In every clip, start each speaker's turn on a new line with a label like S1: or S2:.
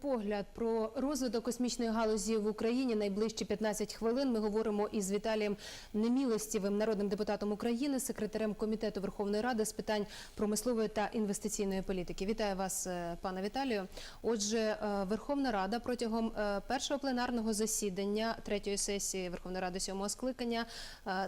S1: Погляд про розвиток космічної галузі в Україні найближчі 15 хвилин. Ми говоримо із Віталієм Немілостєвим, народним депутатом України, секретарем комітету Верховної Ради з питань промислової та інвестиційної політики. Вітаю вас, е, пане Віталію. Отже, е, Верховна Рада протягом е, першого пленарного засідання третьої сесії Верховної Ради сьомого скликання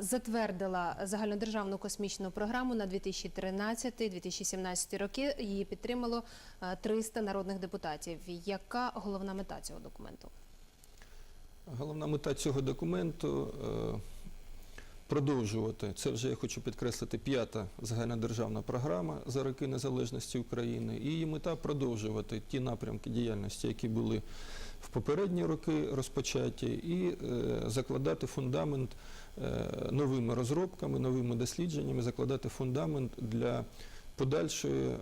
S1: затвердила загальнодержавну космічну програму на 2013-2017 роки. Її підтримало е, 300 народних депутатів. Яка головна мета цього документу?
S2: Головна мета цього документу е, продовжувати. Це вже я хочу підкреслити п'ята загальнодержавна програма за роки незалежності України. І її мета продовжувати ті напрямки діяльності, які були в попередні роки розпочаті, і е, закладати фундамент е, новими розробками, новими дослідженнями, закладати фундамент для подальшої.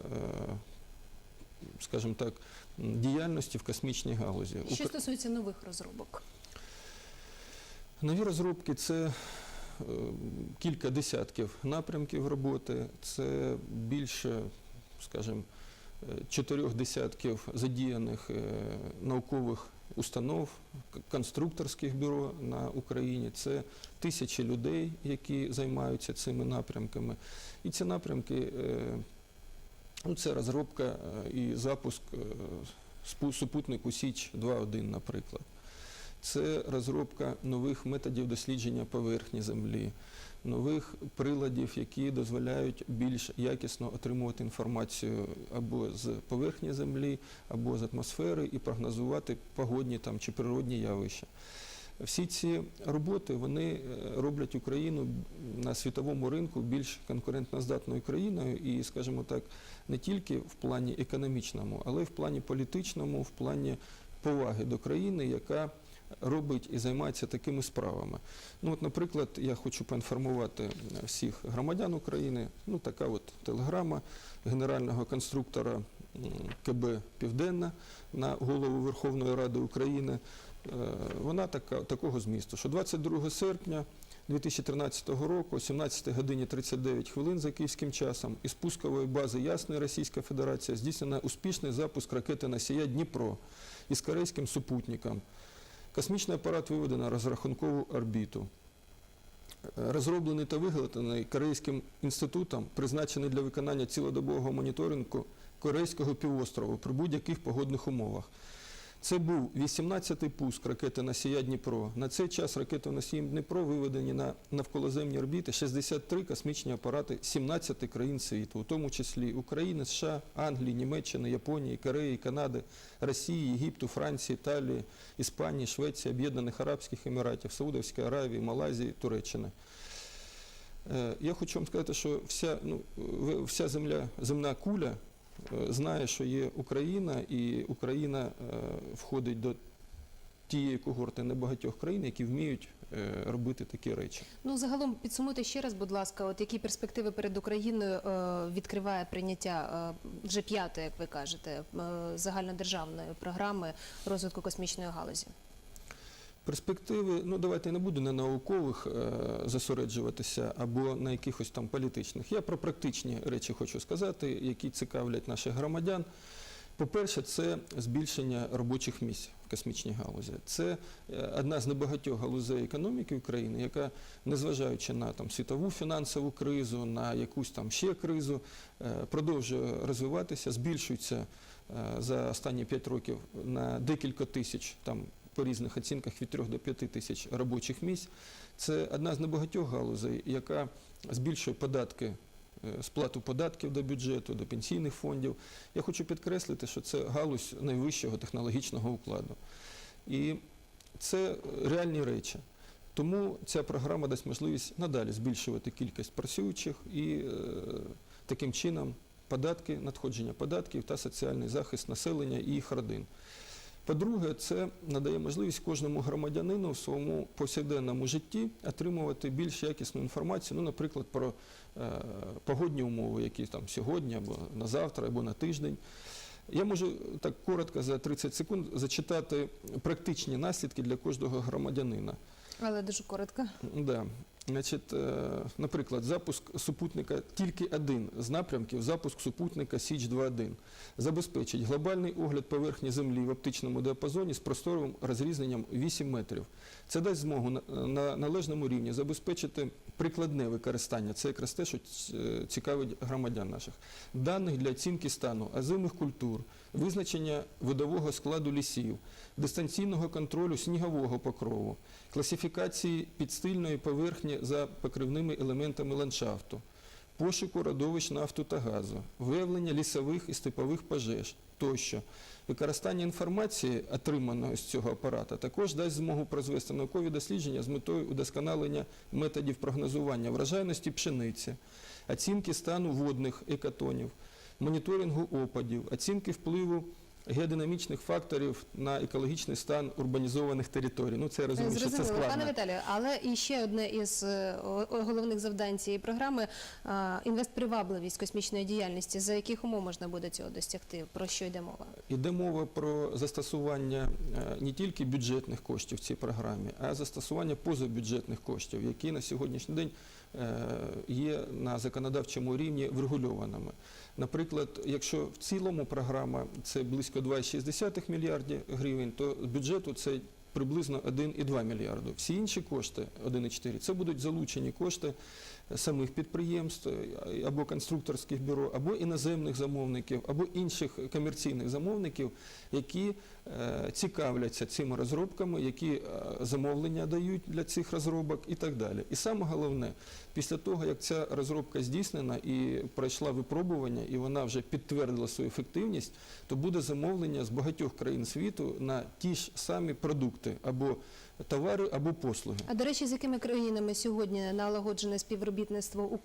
S2: Скажімо так, діяльності в космічній галузі.
S1: Що стосується нових розробок?
S2: Нові розробки це е, кілька десятків напрямків роботи, це більше, скажімо, е, чотирьох десятків задіяних е, наукових установ, конструкторських бюро на Україні. Це тисячі людей, які займаються цими напрямками. І ці напрямки ну, це розробка е, і запуск е, супутнику Січ 2.1, наприклад. Це розробка нових методів дослідження поверхні Землі, нових приладів, які дозволяють більш якісно отримувати інформацію або з поверхні Землі, або з атмосфери і прогнозувати погодні там, чи природні явища. Всі ці роботи вони е, роблять Україну на світовому ринку більш конкурентноздатною країною і, скажімо так, не тільки в плані економічному, але й в плані політичному, в плані поваги до країни, яка робить і займається такими справами. Ну, от, наприклад, я хочу поінформувати всіх громадян України. Ну, така от телеграма генерального конструктора КБ Південна на голову Верховної Ради України. Е, Вона така, такого змісту, що 22 серпня 2013 року, о 17 годині 39 хвилин за київським часом, із пускової бази Ясної Російська Федерація здійснена успішний запуск ракети «Носія Дніпро» із корейським супутником. Космічний апарат виведено на розрахункову орбіту. Е, Розроблений та виготовлений Корейським інститутом, призначений для виконання цілодобового моніторингу Корейського півострову при будь-яких погодних умовах. Це був 18-й пуск ракети «Носія Дніпро». На цей час ракети «Носій Дніпро» виведені на навколоземні орбіти 63 космічні апарати 17 країн світу, у тому числі України, США, Англії, Німеччини, Японії, Кореї, Канади, Росії, Єгипту, Франції, Італії, Іспанії, Швеції, Об'єднаних Арабських Еміратів, Саудовської Аравії, Малайзії, Туреччини. Е, Я хочу вам сказати, що вся, ну, вся земля, земна куля знає, що є Україна, і Україна е, входить до тієї когорти небагатьох країн, які вміють е, робити такі речі.
S1: Ну загалом підсумуйте ще раз, будь ласка, от які перспективи перед Україною е, відкриває прийняття е, вже п'ятої, як ви кажете, е, загальнодержавної програми розвитку космічної галузі.
S2: Перспективи, ну давайте я не буду на наукових е, зосереджуватися або на якихось там політичних. Я про практичні речі хочу сказати, які цікавлять наших громадян. По-перше, це збільшення робочих місць в космічній галузі. Це е, одна з небагатьох галузей економіки України, яка, незважаючи на там світову фінансову кризу, на якусь там ще кризу, е, продовжує розвиватися, збільшується е, за останні 5 років на декілька тисяч там по різних оцінках від 3 до 5 тисяч робочих місць. Це одна з небагатьох галузей, яка збільшує податки, е, сплату податків до бюджету, до пенсійних фондів. Я хочу підкреслити, що це галузь найвищого технологічного укладу. І це реальні речі. Тому ця програма дасть можливість надалі збільшувати кількість працюючих і е, таким чином податки, надходження податків та соціальний захист населення і їх родин. По-друге, це надає можливість кожному громадянину в своєму повсякденному житті отримувати більш якісну інформацію, ну, наприклад, про е, погодні умови, які там сьогодні, або на завтра, або на тиждень. Я можу так коротко за 30 секунд зачитати практичні наслідки для кожного громадянина.
S1: Але дуже коротко.
S2: Да. Значить, е, наприклад, запуск супутника тільки один з напрямків запуск супутника Січ 2.1 забезпечить глобальний огляд поверхні Землі в оптичному діапазоні з просторовим розрізненням 8 метрів. Це дасть змогу на, на належному рівні забезпечити прикладне використання. Це якраз те, що е, цікавить громадян наших. Даних для оцінки стану озимих культур, визначення видового складу лісів, дистанційного контролю снігового покрову, класифікації підстильної поверхні за покривними елементами ландшафту, пошуку родовищ нафту та газу, виявлення лісових і степових пожеж тощо. Використання інформації, отриманої з цього апарата, також дасть змогу прозвести наукові дослідження з метою удосконалення методів прогнозування врожайності пшениці, оцінки стану водних екотонів, моніторингу опадів, оцінки впливу геодинамічних факторів на екологічний стан урбанізованих територій. Ну, це я розумію, що це
S1: Зрозуміло,
S2: складно.
S1: пане Віталію, але і ще одне із е, о- головних завдань цієї програми а, інвестпривабливість космічної діяльності. За яких умов можна буде цього досягти? Про що йде мова?
S2: Йде мова про застосування е, не тільки бюджетних коштів в цій програмі, а застосування позабюджетних коштів, які на сьогоднішній день е, є на законодавчому рівні врегульованими. Наприклад, якщо в цілому програма це близько 2,6 мільярдів гривень, то з бюджету це приблизно 1,2 мільярди. Всі інші кошти 1,4 це будуть залучені кошти самих підприємств або конструкторських бюро, або іноземних замовників, або інших комерційних замовників, які цікавляться цими розробками, які е, замовлення дають для цих розробок і так далі. І саме головне, після того, як ця розробка здійснена і пройшла випробування, і вона вже підтвердила свою ефективність, то буде замовлення з багатьох країн світу на ті ж самі продукти або товари, або послуги.
S1: А до речі, з якими країнами сьогодні налагоджене співробітництво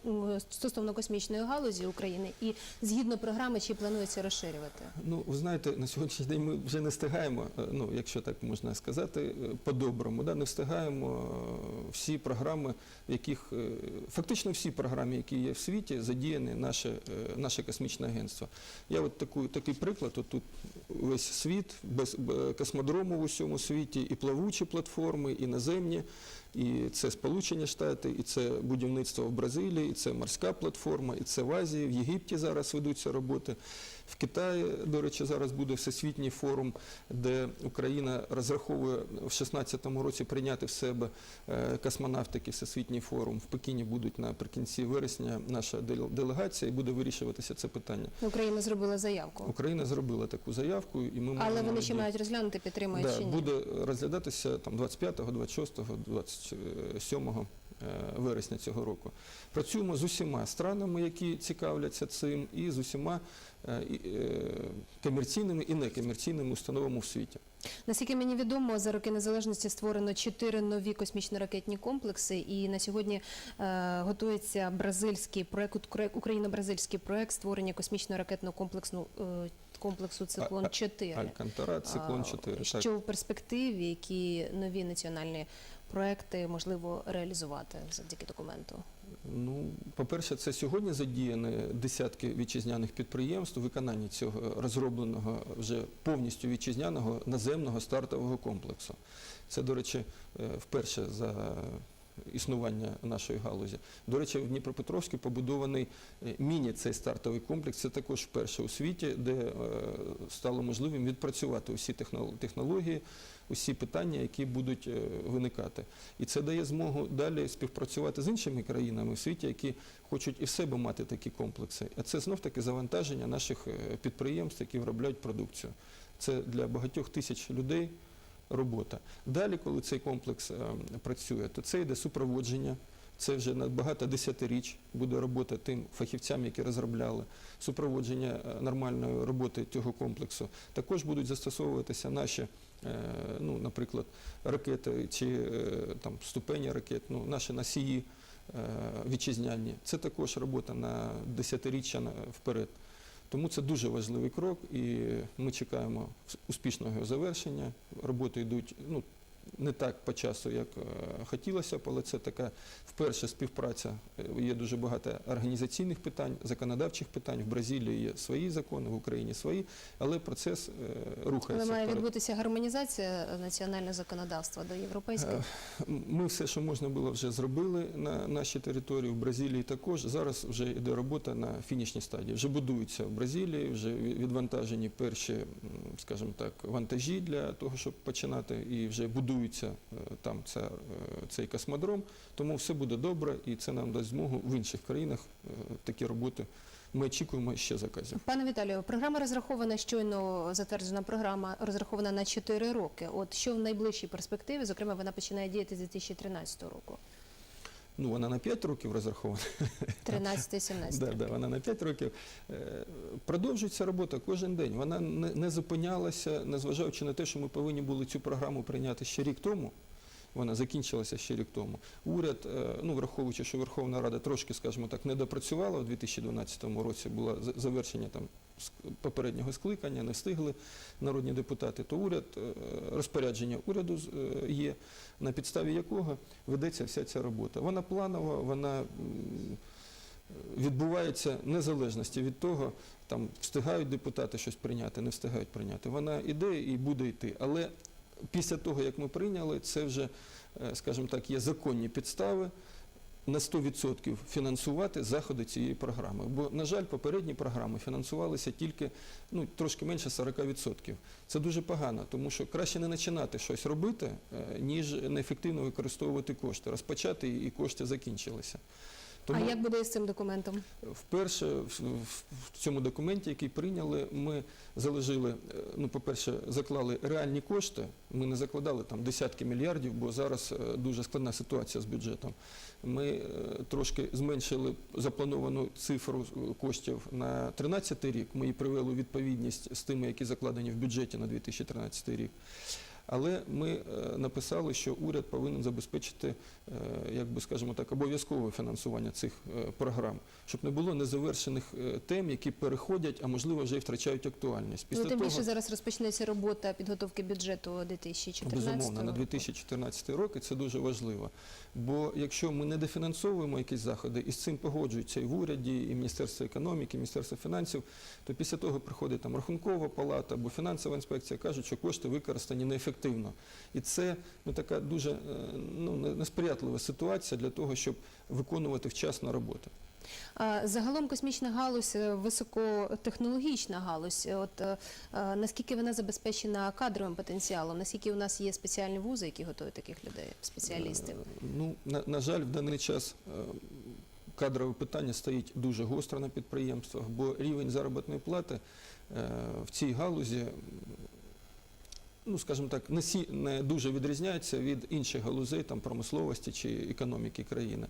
S1: стосовно космічної галузі України і згідно програми, чи планується розширювати?
S2: Ну, ви знаєте, на сьогоднішній день ми вже не встигаємо, е, ну, якщо так можна сказати, е, по-доброму, да, не встигаємо е, всі програми, в яких фактично всі програми, які є в світі, задіяне наше, наше космічне агентство. Я от таку, такий приклад, от тут весь світ, без космодрому в усьому світі, і плавучі платформи, і наземні, і це Сполучені Штати, і це будівництво в Бразилії, і це морська платформа, і це в Азії, в Єгипті зараз ведуться роботи. В Китаї, до речі, зараз буде всесвітній форум, де Україна розраховує в 2016 році прийняти в себе е, космонавтики, всесвітній форум. В Пекіні будуть наприкінці вересня наша делегація і буде вирішуватися це питання.
S1: Україна зробила заявку,
S2: Україна зробила таку заявку, і ми
S1: але вони ще мають розглянути, підтримують
S2: Да,
S1: чи ні.
S2: буде розглядатися там 25, 26, 27 е, вересня цього року. Працюємо з усіма странами, які цікавляться цим, і з усіма е, е, комерційними і некомерційними установами в світі.
S1: Наскільки мені відомо, за роки незалежності створено чотири нові космічно-ракетні комплекси, і на сьогодні е, готується бразильський проект, україно-бразильський проект створення космічно-ракетного комплексу е, комплексу циклон
S2: А-
S1: 4
S2: Алькантара, циклон 4.
S1: Що
S2: Так.
S1: в перспективі, які нові національні проекти можливо реалізувати завдяки документу?
S2: Ну, по-перше, це сьогодні задіяні десятки вітчизняних підприємств у виконанні цього розробленого вже повністю вітчизняного наземного стартового комплексу. Це, до речі, е, вперше за існування нашої галузі. До речі, в Дніпропетровську побудований е, міні цей стартовий комплекс. Це також вперше у світі, де е, стало можливим відпрацювати усі технології, усі питання, які будуть е, виникати. І це дає змогу далі співпрацювати з іншими країнами в світі, які хочуть і в себе мати такі комплекси. А це знов таки завантаження наших підприємств, які виробляють продукцію. Це для багатьох тисяч людей робота. Далі, коли цей комплекс е, працює, то це йде супроводження. Це вже на багато десятиріч буде робота тим фахівцям, які розробляли супроводження е, нормальної роботи цього комплексу. Також будуть застосовуватися наші, е, ну, наприклад, ракети чи там ступені ракет, ну, наші носії вітчизняні. Це також робота на десятиріччя вперед. Тому це дуже важливий крок, і ми чекаємо успішного його завершення. Роботи йдуть ну, не так по часу, як е, хотілося але це така вперше співпраця. Е, Є дуже багато організаційних питань, законодавчих питань. В Бразилії є свої закони, в Україні свої, але процес е,
S1: Але має
S2: вперед.
S1: відбутися гармонізація національного законодавства до європейського.
S2: Ми все, що можна було, вже зробили на нашій території, в Бразилії також. Зараз вже йде робота на фінішній стадії. Вже будуються в Бразилії, вже відвантажені перші, скажімо так, вантажі для того, щоб починати, і вже будується е, там ця, е, цей космодром. Тому все буде добре, і це нам дасть змогу в інших країнах е, такі роботи. Ми очікуємо ще заказів.
S1: Пане Віталію, програма розрахована щойно затверджена програма розрахована на 4 роки. От що в найближчій перспективі, зокрема, вона починає діяти з 2013 року,
S2: Ну, вона на 5 років розрахована.
S1: 13-17
S2: Да, да, вона на 5 років. Е, Продовжується робота кожен день. Вона не, не зупинялася, незважаючи на те, що ми повинні були цю програму прийняти ще рік тому. Вона закінчилася ще рік тому. Уряд, е, ну враховуючи, що Верховна Рада трошки, скажімо так, не допрацювала у 2012 році, було завершення там попереднього скликання, не встигли народні депутати, то уряд е, розпорядження уряду е, є, на підставі якого ведеться вся ця робота. Вона планова, вона відбувається незалежності від того, там встигають депутати щось прийняти, не встигають прийняти. Вона іде і буде йти. Але після того, як ми прийняли, це вже, е, скажімо так, є законні підстави. На 100% фінансувати заходи цієї програми. Бо, на жаль, попередні програми фінансувалися тільки ну, трошки менше 40%. Це дуже погано, тому що краще не починати щось робити, е, ніж неефективно використовувати кошти. Розпочати і кошти закінчилися.
S1: А як буде з цим документом?
S2: Вперше в, цьому документі, який прийняли, ми заложили, е, ну, по-перше, заклали реальні кошти. Ми не закладали там десятки мільярдів, бо зараз е, дуже складна ситуація з бюджетом. Ми е, трошки зменшили заплановану цифру коштів на 2013 рік. Ми її привели у відповідність з тими, які закладені в бюджеті на 2013 рік. Але ми е, написали, що уряд повинен забезпечити, е, як би скажімо так, обов'язкове фінансування цих е, програм, щоб не було незавершених тем, які переходять, а можливо вже і втрачають актуальність.
S1: Ну, тим більше зараз розпочнеться робота підготовки бюджету 2014
S2: Безумовно, на 2014 рік і це дуже важливо. Бо якщо ми не дофінансовуємо якісь заходи, і з цим погоджуються і в уряді, і Міністерство економіки, і Міністерство фінансів, то після того приходить там рахункова палата або фінансова інспекція, кажуть, що кошти використані неефективно. І це ну, така дуже е, ну, несприятлива ситуація для того, щоб виконувати вчасно роботу.
S1: Загалом космічна галузь е, високотехнологічна галузь. От е, е, наскільки вона забезпечена кадровим потенціалом? Наскільки у нас є спеціальні вузи, які готують таких людей, спеціалістів?
S2: Е, Ну, на, на жаль, в даний час е, кадрове питання стоїть дуже гостро на підприємствах, бо рівень заробітної плати в цій галузі, ну, скажімо так, не, сі, не дуже відрізняється від інших галузей там, промисловості чи економіки країни.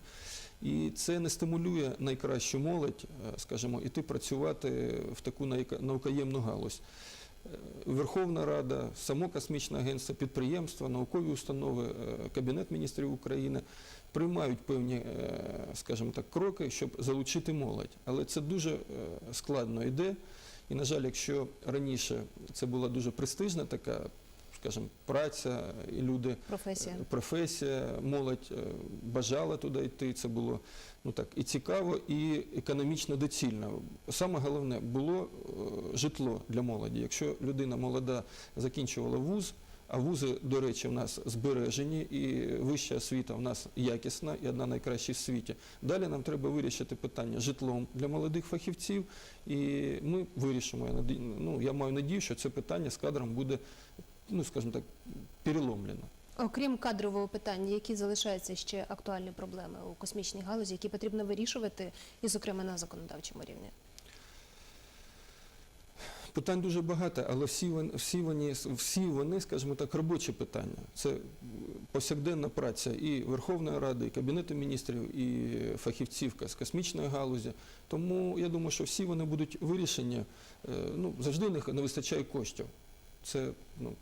S2: І це не стимулює найкращу молодь, е, скажімо, іти працювати в таку наукоємну галузь. Е, Верховна Рада, само космічне агентство, підприємства, наукові установи, е, Кабінет міністрів України приймають певні, скажімо так, кроки, щоб залучити молодь. Але це дуже складно йде. І, на жаль, якщо раніше це була дуже престижна така, скажімо, праця, і люди
S1: Професія.
S2: Е, професія, молодь е, бажала туди йти. Це було ну так і цікаво, і економічно доцільно. Саме головне було е, житло для молоді. Якщо людина молода закінчувала вуз. А вузи, до речі, в нас збережені, і вища освіта в нас якісна і одна найкраща в світі. Далі нам треба вирішити питання житлом для молодих фахівців, і ми вирішимо. Я Ну, я маю надію, що це питання з кадром буде, ну скажімо так, переломлено.
S1: Окрім кадрового питання, які залишаються ще актуальні проблеми у космічній галузі, які потрібно вирішувати, і, зокрема, на законодавчому рівні?
S2: Питань дуже багато, але всі вони, всі вони, всі вони, скажімо так, робочі питання. Це повсякденна праця і Верховної Ради, і Кабінету міністрів, і фахівців з космічної галузі. Тому я думаю, що всі вони будуть вирішені. Е, Ну, завжди не вистачає коштів. Це ну,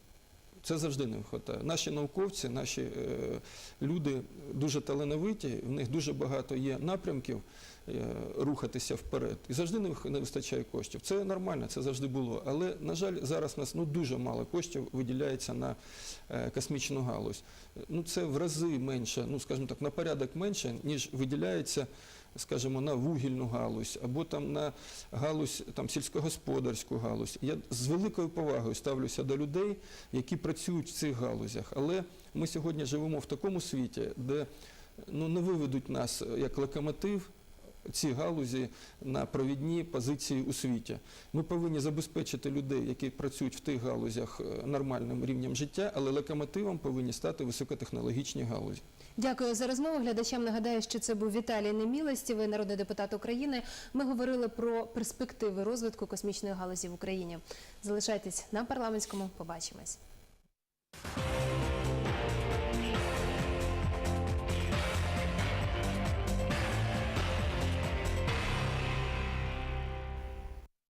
S2: Це завжди не вистачає. Наші науковці, наші е, люди дуже талановиті, в них дуже багато є напрямків е, рухатися вперед. І завжди не вистачає коштів. Це нормально, це завжди було. Але, на жаль, зараз у нас ну, дуже мало коштів виділяється на е, космічну галузь. Ну, це в рази менше, ну, скажімо так, на порядок менше, ніж виділяється скажімо, на вугільну галузь або там на галузь там сільськогосподарську галузь. Я з великою повагою ставлюся до людей, які працюють в цих галузях. Але ми сьогодні живемо в такому світі, де ну не виведуть нас е, як локомотив. Ці галузі на провідні позиції у світі. Ми повинні забезпечити людей, які працюють в тих галузях е, нормальним рівнем життя, але локомотивом повинні стати високотехнологічні галузі.
S1: Дякую за розмову. Глядачам нагадаю, що це був Віталій Немілостєвий, народний депутат України. Ми говорили про перспективи розвитку космічної галузі в Україні. Залишайтесь на парламентському. Побачимось.